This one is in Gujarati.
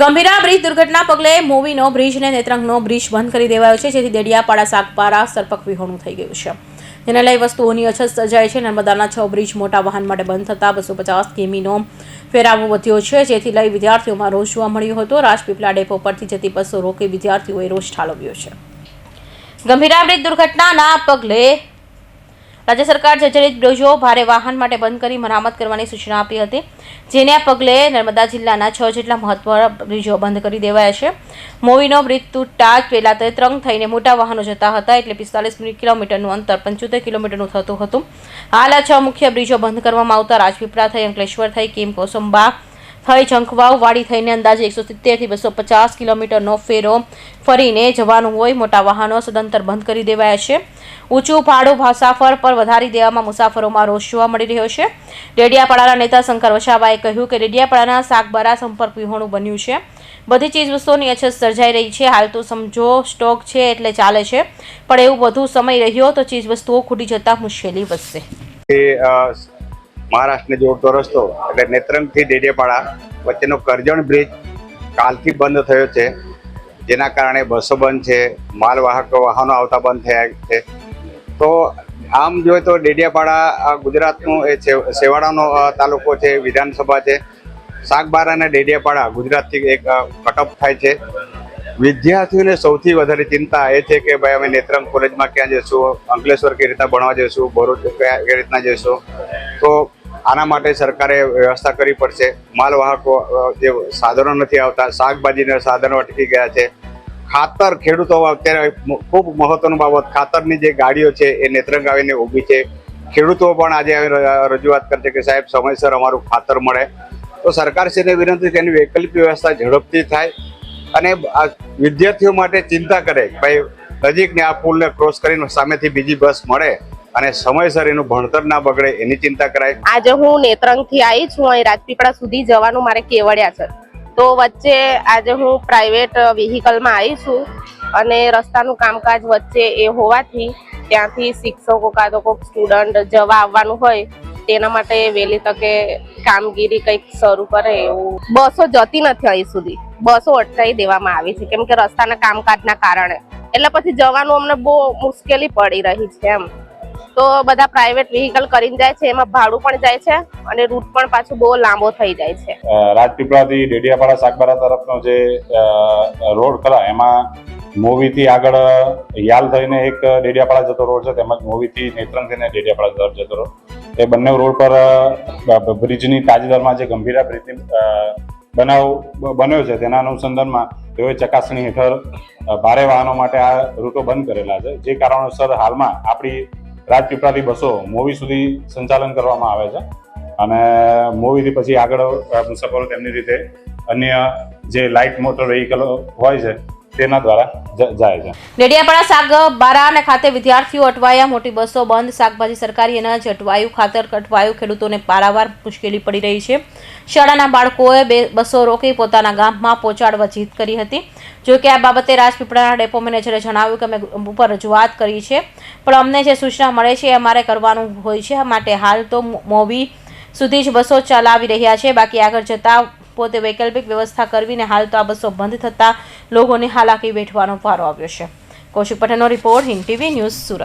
ગંભીરા બ્રિજ દુર્ઘટના પગલે મૂવીનો બ્રિજ અને નેત્રંગનો બ્રિજ બંધ કરી દેવાયો છે, જેથી દેડિયાપાડા, સાગપારા, સરપક વિહોણું થઈ ગયું છે. જેને લઈ વસ્તુઓની અછત સર્જાય છે, નર્મદાના છ બ્રિજ મોટા વાહન માટે બંધ થતાં બસો પચાસ કિમીનો ફેરાવો વધ્યો છે, જેથી લઈ વિદ્યાર્થીઓમાં રોષ જોવા મળ્યો હતો. રાજપીપળા ડેપો પરથી જતી બસો રોકી વિદ્યાર્થીઓએ રોષ ઠાલવ્યો છે. ગંભીરા બ્રિજ દુર્ઘટનાના પગલે રાજ્ય સરકાર જર્જરિત બ્રિજો ભારે વાહન માટે બંધ કરી મરામત કરવાની સૂચના આપી હતી, જેને પગલે નર્મદા જિલ્લાના છ જેટલા મહત્વના બ્રિજો બંધ કરી દેવાયા છે. મોવીનો બ્રિજ તૂટતા પહેલાં તે ત્રંગ થઈને મોટા વાહનો જતા હતા એટલે પિસ્તાલીસ કિલોમીટરનું અંતર પંચોતેર કિલોમીટરનું થતું હતું. હાલ આ છ મુખ્ય બ્રિજો બંધ કરવામાં આવતા રાજપીપળા થઈ, અંકલેશ્વર થઈ, કિમ, કોસંબા થઈ ઝંખવાવ વાડી થઈને અંદાજે એકસો સિત્તેરથી બસો પચાસ કિલોમીટરનો ફેરો ફરીને જવાનું હોય. મોટા વાહનો સદંતર બંધ કરી દેવાયા છે. ઊંચું ભાડું મુસાફર પર વધારી દેવામાં મુસાફરોમાં રોષ જોવા મળી રહ્યો છે. ડેડિયાપાડાના નેતા શંકર વસાવાએ કહ્યું કે ડેડિયાપાડાના શાકબારા સંપર્ક વિહોણું બન્યું છે. બધી ચીજવસ્તુઓની અછત સર્જાઈ રહી છે. હાલ તો સમજો સ્ટોક છે એટલે ચાલે છે. પણ એવું વધુ સમય રહ્યો તો ચીજ વસ્તુઓ ખૂટી જતાં મુશ્કેલી વધશે. મહારાષ્ટ્રને જોડતો રસ્તો એટલે નેત્રંગથી ડેડિયાપાડા વચ્ચેનો કરજણ બ્રિજ કાલથી બંધ થયો છે. જેના કારણે બસો બંધ છે, માલવાહક વાહનો આવતા બંધ થયા છે. તો આમ જોઈએ તો ડેડિયાપાડા ગુજરાતનું એ સેવાડાનો તાલુકો છે, વિધાનસભા છે. શાકબારા અને ડેડિયાપાડા ગુજરાતથી એક કટઅપ થાય છે. વિદ્યાર્થીઓને સૌથી વધારે ચિંતા એ છે કે ભાઈ અમે નેત્રંગ કોલેજમાં ક્યાં જઈશું, અંકલેશ્વર કઈ રીતના ભણવા જઈશું, ભરૂચ કઈ રીતના જઈશું. તો આના માટે સરકારે વ્યવસ્થા કરવી પડશે. માલવાહકો જે સાધનો નથી આવતા, શાકભાજીના સાધનો અટકી ગયા છે. ખાતર ખેડૂતો અત્યારે ખૂબ મહત્વનું બાબત, ખાતરની જે ગાડીઓ છે એ નેત્રંગ આવીને ઊભી છે. ખેડૂતો પણ આજે રજૂઆત કરશે કે સાહેબ, સમયસર અમારું ખાતર મળે. તો સરકારશ્રીને વિનંતી કે એની વૈકલ્પિક વ્યવસ્થા ઝડપથી થાય અને વિદ્યાર્થીઓ માટે ચિંતા કરે ભાઈ નજીકને આ પુલને ક્રોસ કરીને સામેથી બીજી બસ મળે. અને સમયસર એનું ભણતર ના બગડે એની ચિંતા કરાય. આજે હું નેત્રંગથી આવી છું, અહીં રાજપીપળા સુધી જવાનું મારે કેવડિયા છે. તો વચ્ચે આજે હું પ્રાઇવેટ વ્હીકલમાં આવી છું અને રસ્તાનું કામકાજ વચ્ચે એ હોવાથી ત્યાંથી શિક્ષકો કાં તો કોઈક સ્ટુડન્ટ જવા આવવાનું હોય, તેના માટે વહેલી તકે કામગીરી કંઈક શરૂ કરે એવું. બસો જતી નથી અહીં સુધી. બસો અટકાવી દેવામાં આવી છે, કેમ કે રસ્તાના કામકાજના કારણે. એટલે પછી જવાનું અમને બહુ મુશ્કેલી પડી રહી છે એમ. તો બધા પ્રાઇવેટ વ્હીકલ કરીને જાય છે, એમાં ભાડું પણ જાય છે અને રૂટ પણ પાછું બહુ લાંબો થઈ જાય છે. રાજપીપળાથી ડેડિયાપાડા સાગબારા તરફનો જે રોડ ખરા, એમાં મોવીથી આગળ યાલ થઈને એક ડેડિયાપાડા જતો રોડ છે, તેમજ મોવીથી નેત્રંગ થઈને ડેડિયાપાડા તરફ જતો રોડ. એ બંને રોડ પર બ્રિજની તાજેતરમાં જે ગંભીરા બ્રિજની બનાવ બન્યો છે, તેના અનુસંધાનમાં તેઓએ ચકાસણી હેઠળ ભારે વાહનો માટે આ રૂટો બંધ કરેલા છે. જે કારણોસર હાલમાં આપણી રાજપીપળાથી બસો મોવી સુધી સંચાલન કરવામાં આવે છે. અને મોવીથી પછી આગળ મુસાફરો તેમની રીતે અન્ય જે લાઇટ મોટર વ્હીકલો હોય છે તેના દ્વારા જાય છે. નેડિયાપાડા સાગ બારા અને ખાતે વિદ્યાર્થીઓ અટવાયા, મોટી બસો બંધ, શાકભાજી સરકારી અનાજ, અટવાયું ખાતર, અટવાયું ખેડૂતોને પારાવાર મુશ્કેલી પડી રહી છે. શાળાના બાળકોએ બે બસો રોકી પોતાના ગામમાં પહોંચાડવા જીત કરી હતી. જો કે આ બાબતે રાજપીપળાના ડેપો મેનેજરે જણાવ્યું કે અમે ઉપર રજૂઆત કરી છે. પણ અમને જે સૂચના મળે છે એ અમારે કરવાનું હોય છે. માટે હાલ તો મોવી સુધી જ બસો ચલાવી રહ્યા છે. બાકી આગળ જતા પોતે વૈકલ્પિક વ્યવસ્થા કરવીને હાલ તો આ બસો બંધ થતાં લોકોને હાલાકી વેઠવાનો વારો આવ્યો છે. કૌશિક પટેલનો report Hind TV news Surat.